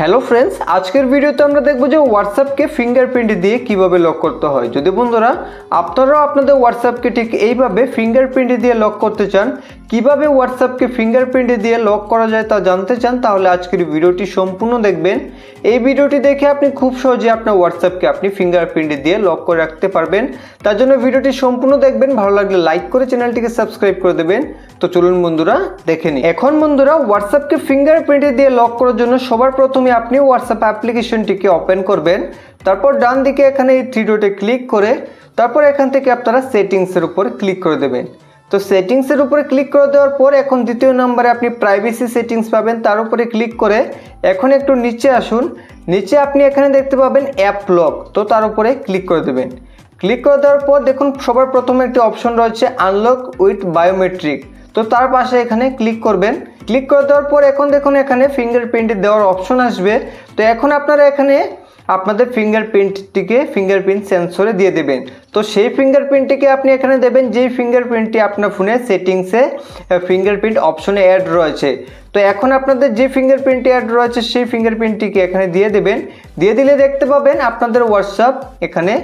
Hello friends, আজকের ভিডিওতে আমরা দেখব যে হোয়াটসঅ্যাপকে ফিঙ্গারপ্রিন্ট দিয়ে কীভাবে লক করতে হয়। যদি বন্ধুরা, আপনারাও আপনাদের হোয়াটসঅ্যাপকে ঠিক এইভাবে ফিঙ্গারপ্রিন্ট দিয়ে লক করতে চান, কীভাবে হোয়াটসঅ্যাপকে ফিঙ্গারপ্রিন্ট দিয়ে লক করা যায় তা জানতে চান, তাহলে আজকের ভিডিওটি সম্পূর্ণ দেখবেন। এই ভিডিওটি দেখে আপনি খুব সহজে আপনার হোয়াটসঅ্যাপকে আপনি ফিঙ্গারপ্রিন্ট দিয়ে লক করে রাখতে পারবেন। তার জন্য ভিডিওটি সম্পূর্ণ দেখবেন, ভালো লাগলে লাইক করে চ্যানেলটিকে সাবস্ক্রাইব করে দেবেন। তো চলুন বন্ধুরা, দেখে নিই। এখন বন্ধুরা হোয়াটসঅ্যাপকে ফিঙ্গারপ্রিন্ট দিয়ে লক করার জন্য সবার প্রথমে আপনি হোয়াটসঅ্যাপ অ্যাপ্লিকেশনটিকে ওপেন করবেন, তারপর ডান দিকে এখানে এই থ্রি ডটে ক্লিক করে, তারপর এখান থেকে আপনারা সেটিংসের উপর ক্লিক করে দেবেন। তো সেটিংসের উপরে ক্লিক করে দেওয়ার পর এখন দ্বিতীয় নম্বরে আপনি প্রাইভেসি সেটিংস পাবেন, তার উপরে ক্লিক করে এখন একটু নিচে আসুন। নিচে আপনি এখানে দেখতে পাবেন অ্যাপ লক তো তার উপরে ক্লিক করে দেবেন। ক্লিক করে দেওয়ার পর দেখুন সবার প্রথমে একটি অপশন রয়েছে আনলক উইথ বায়োমেট্রিক তো তার পাশে এখানে ক্লিক করবেন। ক্লিক করে দেওয়ার পর এখন দেখুন এখানে ফিঙ্গারপ্রিন্ট দেওয়ার অপশন আসবে। তো এখন আপনারা এখানে আপনাদের ফিঙ্গারপ্রিন্টটিকে ফিঙ্গারপ্রিন্ট সেন্সরে দিয়ে দেবেন। তো সেই ফিঙ্গারপ্রিন্টটিকে আপনি এখানে দেবেন, যেই ফিঙ্গারপ্রিন্টটি আপনার ফোনে সেটিংসে ফিঙ্গারপ্রিন্ট অপশনে অ্যাড রয়েছে। তো এখন আপনাদের যে ফিঙ্গারপ্রিন্টটি অ্যাড রয়েছে, সেই ফিঙ্গারপ্রিন্টটিকে এখানে দিয়ে দেবেন। দিয়ে দিলে দেখতে পাবেন আপনাদের হোয়াটসঅ্যাপ এখানে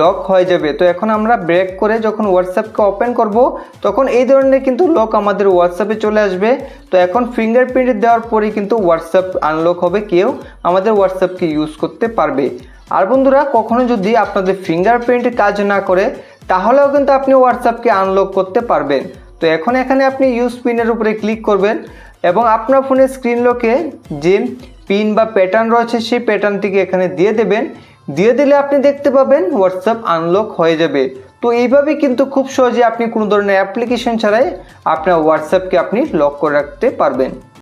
লক হয়ে যাবে। তো এখন আমরা ব্রেক করে যখন হোয়াটসঅ্যাপকে ওপেন করব, তখন এই ধরনের কিন্তু লক আমাদের হোয়াটসঅ্যাপে চলে আসবে। তো এখন ফিঙ্গারপ্রিন্ট দেওয়ার পরেই কিন্তু হোয়াটসঅ্যাপ আনলক হবে, কেউ আমাদের হোয়াটসঅ্যাপকে ইউজ করতে পারবে। আর বন্ধুরা, কখনো যদি আপনাদের ফিঙ্গারপ্রিন্ট কাজ না করে, তাহলেও কিন্তু আপনি হোয়াটসঅ্যাপকে আনলক করতে পারবেন। তো এখন এখানে আপনি ইউজ পিনের উপরে ক্লিক করবেন এবং আপনার ফোনের স্ক্রিন লকে যে পিন বা প্যাটার্ন রয়েছে, সেই প্যাটার্নটিকে এখানে দিয়ে দেবেন। দিয়ে দিলে আপনি দেখতে পাবেন হোয়াটসঅ্যাপ আনলক হয়ে যাবে। তো এইভাবে কিন্তু খুব সহজে আপনি কোনো ধরনের অ্যাপ্লিকেশন ছাড়াই আপনার হোয়াটসঅ্যাপকে আপনি লক করে রাখতে পারবেন।